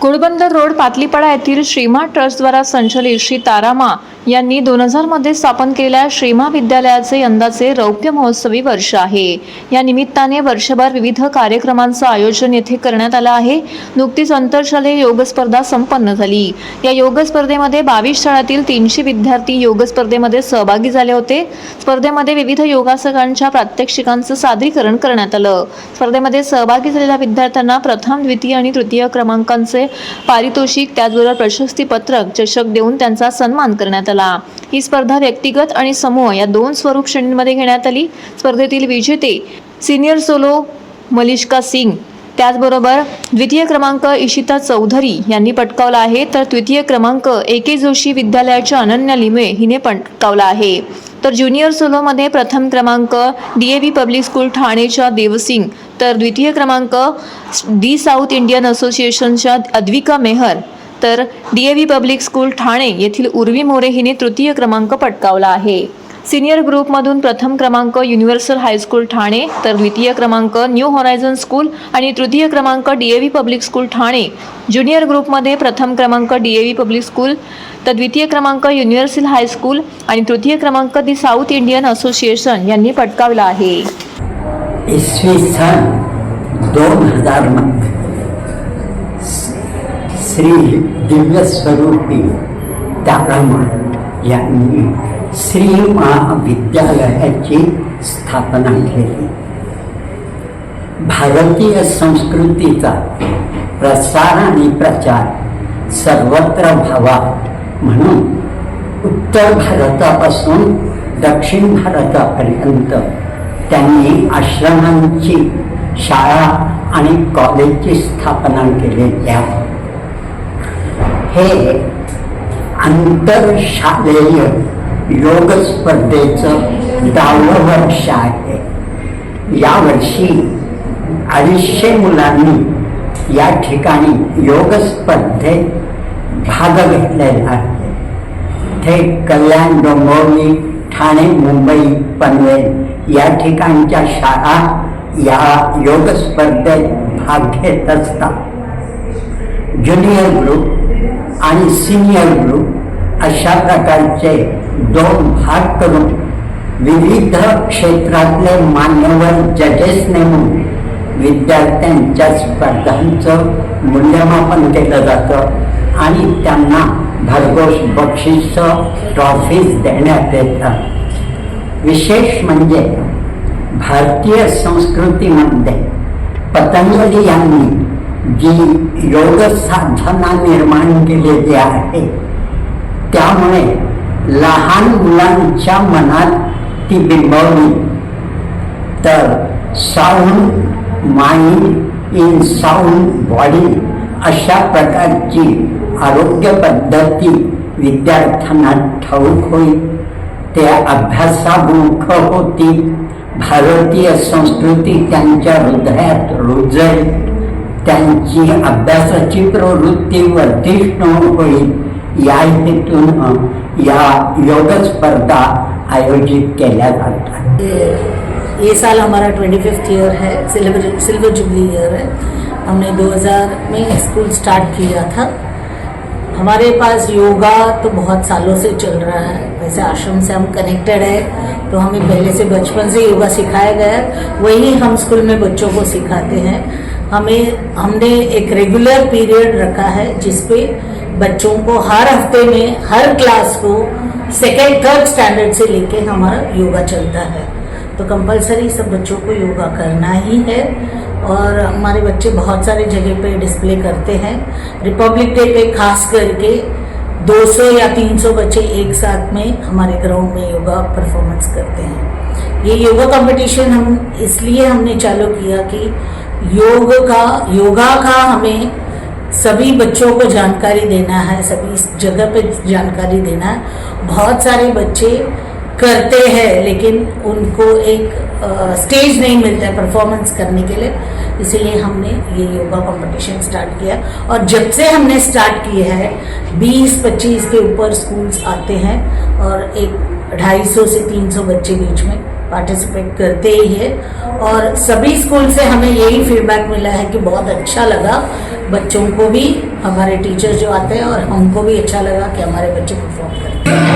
ઘોડબંદર road પાટલીપાડા ethyl શ્રીમા trust દ્વારા સંચાલિત શ્રી તારામાં यांनी दोन हजारमध्ये स्थापन केलेल्या श्रीमा विद्यालयाचे यंदाचे रौप्य महोत्सवी वर्ष आहे. या निमित्ताने वर्षभर विविध कार्यक्रमांचं आयोजन येथे करण्यात आलं आहे. नुकतीच आंतरशालेय योग स्पर्धा संपन्न झाली. या योग स्पर्धेमध्ये बावीस शाळातील तीनशे विद्यार्थी योग स्पर्धेमध्ये सहभागी झाले होते. स्पर्धेमध्ये विविध योगासकांच्या प्रात्यक्षिकांचं सादरीकरण करण्यात आलं. स्पर्धेमध्ये सहभागी झालेल्या विद्यार्थ्यांना प्रथम द्वितीय आणि तृतीय क्रमांकांचे पारितोषिक त्याचबरोबर प्रशस्तीपत्रक चषक देऊन त्यांचा सन्मान करण्यात आला. ही स्पर्धा व्यक्तिगत आणि समूह या दोन स्वरूप श्रेणींमध्ये घेण्यात आली. स्पर्धेतील विजेते सिनियर सोलो मलिष्का सिंग त्याचबरोबर द्वितीय क्रमांक इशिता चौधरी यांनी पटकावला आहे. तर तृतीय क्रमांक ए के जोशी विद्यालयाच्या अनन्या लिमे हिने पटकावला आहे. तर ज्युनियर सोलोमध्ये प्रथम क्रमांक D A V public school ठाणेच्या Devsingh तर द्वितीय क्रमांक डी साऊथ इंडियन असोसिएशनच्या अद्विका मेहर तर D A V public school Thane येथील उर्वी मोरे हिने तृतीय क्रमांक पटकावला आहे. सिनियर ग्रुपमधून प्रथम क्रमांक युनिव्हर्सल हायस्कूल ठाणे तर द्वितीय क्रमांक न्यू हॉरायझन स्कूल आणि तृतीय क्रमांक D A V public school Thane. Junior ग्रुपमध्ये प्रथम क्रमांक D A V public school तर द्वितीय क्रमांक युनिव्हर्सल हायस्कूल आणि तृतीय क्रमांक दी साऊथ इंडियन असोसिएशन यांनी पटकावला आहे. इसवी सन दोन हजारमध्ये श्री दिव्य स्वरूपी तारामा यांनी श्री महाविद्यालयाची स्थापना केली. भारतीय संस्कृतीचा प्रसार आणि प्रचार सर्वत्र व्हावा म्हणून उत्तर भारतापासून दक्षिण भारतापर्यंत त्यांनी आश्रमांची शाळा आणि कॉलेजची स्थापना केलेल्या आहे. हे आंतरशालेय योग स्पर्धेचं दहावं वर्ष आहे. यावर्षी अडीचशे मुलांनी या ठिकाणी योग स्पर्धेत भाग घेतलेला आहे. ते कल्याण डोंबिवली ठाणे मुंबई पनवेल या ठिकाणच्या शाळा या योग स्पर्धेत भाग घेत असतात. ज्युनियर ग्रुप आणि सिनियर ग्रुप अशा प्रकारचे दोन भाग करून विविध क्षेत्रातले मान्यवर जजेस नेमून विद्यार्थ्यांच्या स्पर्धांचं मूल्यमापन केलं जातं आणि त्यांना भरघोस बक्षीस ट्रॉफीज देण्यात येतात. विशेष म्हणजे भारतीय संस्कृतीमध्ये पतंजली यांनी जी योग साधना निर्माण केलेली आहे. त्यामुळे लहान मुलांच्या मनात ती बिंबवली. तर sound mind in sound body अशा प्रकारची आरोग्य पद्धती विद्यार्थ्यांना ठाऊक होईल. ते अभ्यासामुख होती भारतीय संस्कृती त्यांच्या हृदयात रुजेल. त्यांची अभ्यासाची प्रवृत्ती वर्धिष्णू होईल या हेतून या योग स्पर्धा आयोजित केल्या जातात. ये साल हमारा ट्वेंटी फिफ्थ ईयर है सिल्वर सिल्वर जुबली ईयर है। हमने 2000 में स्कूल स्टार्ट किया था। हमारे पास योगा तो बहुत सालों से चल रहा है। वैसे आश्रम से हम कनेक्टेड है तो हमें पहले से बचपन से योगा सिखाया गया है। वही हम स्कूल में बच्चों को सिखाते हैं। हमें, हमने एक रेगुलर पीरियड रखा है जिसपे बच्चों को हर हफ़्ते में, हर क्लास को सेकेंड थर्ड स्टैंडर्ड से लेके हमारा योगा चलता है। तो कंपलसरी सब बच्चों को योगा करना ही है और हमारे बच्चे बहुत सारे जगह पे डिस्प्ले करते हैं। रिपब्लिक डे पे खास करके 200 या 300 बच्चे एक साथ में हमारे ग्राउंड में योगा परफॉर्मेंस करते हैं। ये योगा कंपटीशन हम, इसलिए हमने चालू किया कि योग का योगा का हमें सभी बच्चों को जानकारी देना है सभी जगह पे जानकारी देना है। बहुत सारे बच्चे करते हैं लेकिन उनको एक आ, स्टेज नहीं मिलता है परफॉर्मेंस करने के लिए। इसीलिए हमने ये योगा कंपटीशन स्टार्ट किया। और जब से हमने स्टार्ट किया है 20-25 के ऊपर स्कूल्स आते हैं और एक 250 से 300 बच्चे बीच में पार्टिसिपेट करते ही है। और सभी स्कूल से हमें यही फीडबैक मिला है कि बहुत अच्छा लगा। बच्चों को भी, हमारे टीचर्स जो आते हैं और हमको भी अच्छा लगा कि हमारे बच्चे परफॉर्म करते हैं।